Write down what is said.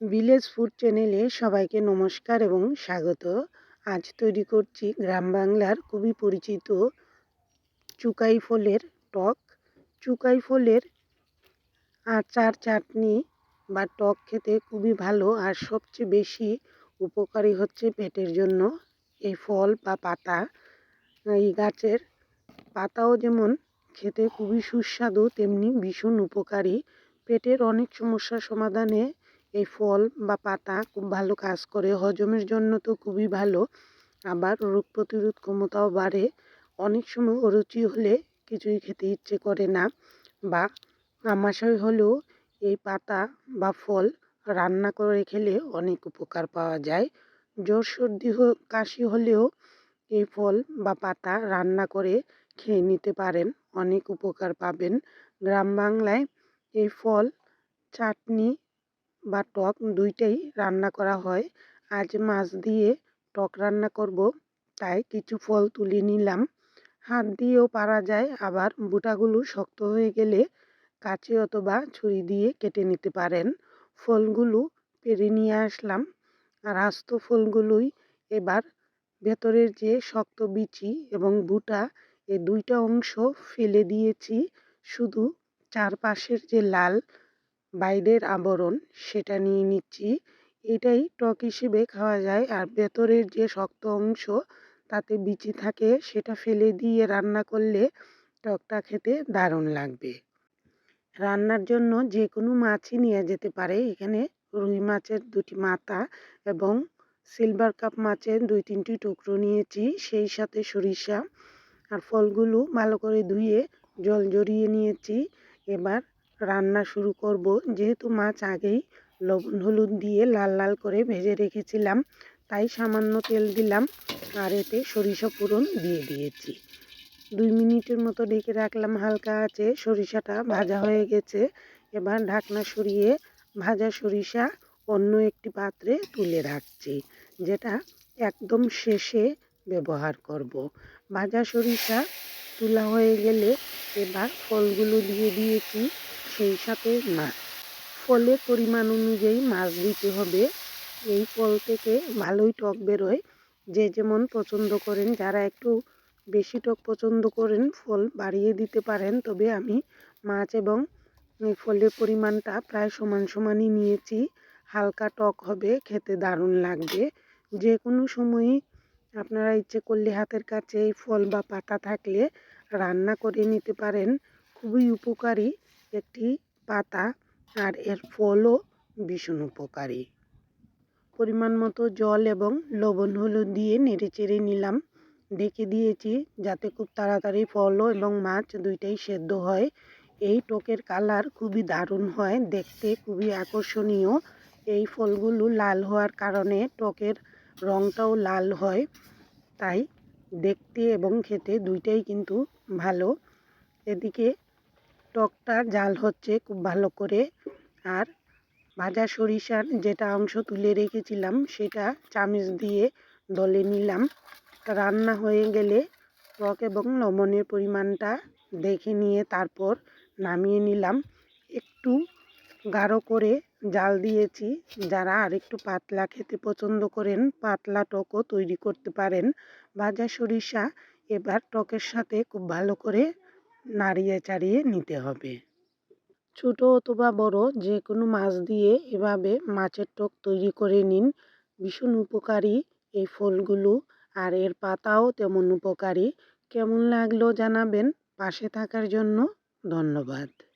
Village food চ্যানেলে সবাইকে নমস্কার এবং স্বাগত। আজ তৈরি করছি গ্রাম বাংলার খুবই পরিচিত চুকাই ফলের টক। চুকাই ফলের আচার চাটনি বা টক খেতে খুবই ভালো আর সবচেয়ে বেশি উপকারী হচ্ছে পেটের জন্য এই ফল বা পাতা। এই গাছের পাতাও যেমন খেতে খুবই সুস্বাদু, তেমনি ভীষণ উপকারী। পেটের অনেক সমস্যার সমাধানে এই ফল বা পাতা খুব ভালো কাজ করে। হজমের জন্য তো খুবই ভালো। আবার রোগ প্রতিরোধ ক্ষমতাও বাড়ে। অনেক সময় অরুচি হলে কিছুই খেতে ইচ্ছে করে না বা আমাশয় হলেও এই পাতা বা ফল রান্না করে খেলে অনেক উপকার পাওয়া যায়। জ্বর, সর্দি কাশি হলেও এই ফল বা পাতা রান্না করে খেয়ে নিতে পারেন। অনেক উপকার পাবেন। গ্রাম বাংলায় এই ফল, চাটনি বা টক দুইটাই রান্না করা হয়। আজ মাছ দিয়ে টক রান্না করব, তাই কিছু ফল তুলে নিলাম। হাত দিয়েও পারা যায়, আবার বুটাগুলো শক্ত হয়ে গেলে কাছে অথবা ছুরি দিয়ে কেটে নিতে পারেন। ফলগুলো পেরে নিয়ে আসলাম। আর আস্ত ফলগুলোই এবার ভেতরের যে শক্ত বিচি এবং বুটা এই দুইটা অংশ ফেলে দিয়েছি। শুধু চারপাশের যে লাল বাইরের আবরণ সেটা নিয়ে নিচ্ছি। এটাই টক হিসেবে খাওয়া যায়। আর ভেতরের যে শক্ত অংশ তাতে বিচি থাকে, সেটা ফেলে দিয়ে রান্না করলে টকটা খেতে দারুণ লাগবে। রান্নার জন্য যে কোনো মাছই নিয়ে যেতে পারে। এখানে রুই মাছের দুটি মাথা এবং সিলভার কাপ মাছের দুই তিনটি টুকরো নিয়েছি। সেই সাথে সরিষা আর ফলগুলো ভালো করে ধুয়ে জল জড়িয়ে নিয়েছি। এবার রান্না শুরু করব। যেহেতু মাছ আগেই লবণ হলুদ দিয়ে লাল লাল করে ভেজে রেখেছিলাম, তাই সামান্য তেল দিলাম আর এতে সরিষা ফোড়ন দিয়ে দিয়েছি। দুই মিনিটের মতো ডেকে রাখলাম হালকা আছে সরিষাটা ভাজা হয়ে গেছে। এবার ঢাকনা সরিয়ে ভাজা সরিষা অন্য একটি পাত্রে তুলে রাখছি, যেটা একদম শেষে ব্যবহার করব। ভাজা সরিষা তোলা হয়ে গেলে এবার ফলগুলো দিয়ে দিয়েছি। সেই সাথে মাছ ফলের পরিমাণ অনুযায়ী মাছ দিতে হবে। এই ফল থেকে ভালোই টক বেরোয়। যে যেমন পছন্দ করেন, যারা একটু বেশি টক পছন্দ করেন, ফল বাড়িয়ে দিতে পারেন। তবে আমি মাছ এবং ফলের পরিমাণটা প্রায় সমান সমানই নিয়েছি। হালকা টক হবে, খেতে দারুণ লাগবে। যে কোনো সময়ই আপনারা ইচ্ছে করলে হাতের কাছে এই ফল বা পাতা থাকলে রান্না করে নিতে পারেন। খুবই উপকারী। একটি পাতা আর এর ফলও ভীষণ উপকারী। পরিমাণ মতো জল এবং লবণ হলুদ দিয়ে নেড়ে চেড়ে নিলাম। ঢেকে দিয়েছি যাতে খুব তাড়াতাড়ি ফলও এবং মাছ দুইটাই সেদ্ধ হয়। এই টকের কালার খুবই দারুণ হয়, দেখতে খুবই আকর্ষণীয়। এই ফলগুলো লাল হওয়ার কারণে টকের রঙটাও লাল হয়। তাই দেখতে এবং খেতে দুইটাই কিন্তু ভালো। এদিকে টকটা জাল হচ্ছে খুব ভালো করে। আর ভাজা সরিষার যেটা অংশ তুলে রেখেছিলাম, সেটা চামচ দিয়ে দলে নিলাম। রান্না হয়ে গেলে টক এবং লবণের পরিমাণটা দেখে নিয়ে তারপর নামিয়ে নিলাম। একটু গাঢ় করে জাল দিয়েছি। যারা আরেকটু পাতলা খেতে পছন্দ করেন, পাতলা টকও তৈরি করতে পারেন। ভাজা সরিষা এবার টকের সাথে খুব ভালো করে নাড়িয়ে চাড়িয়ে নিতে হবে। ছোট অথবা বড় যে কোনো মাছ দিয়ে এভাবে মাছের টক তৈরি করে নিন। ভীষণ উপকারী এই ফলগুলো। আর এর পাতাও তেমন উপকারী। কেমন লাগল জানাবেন। পাশে থাকার জন্য ধন্যবাদ।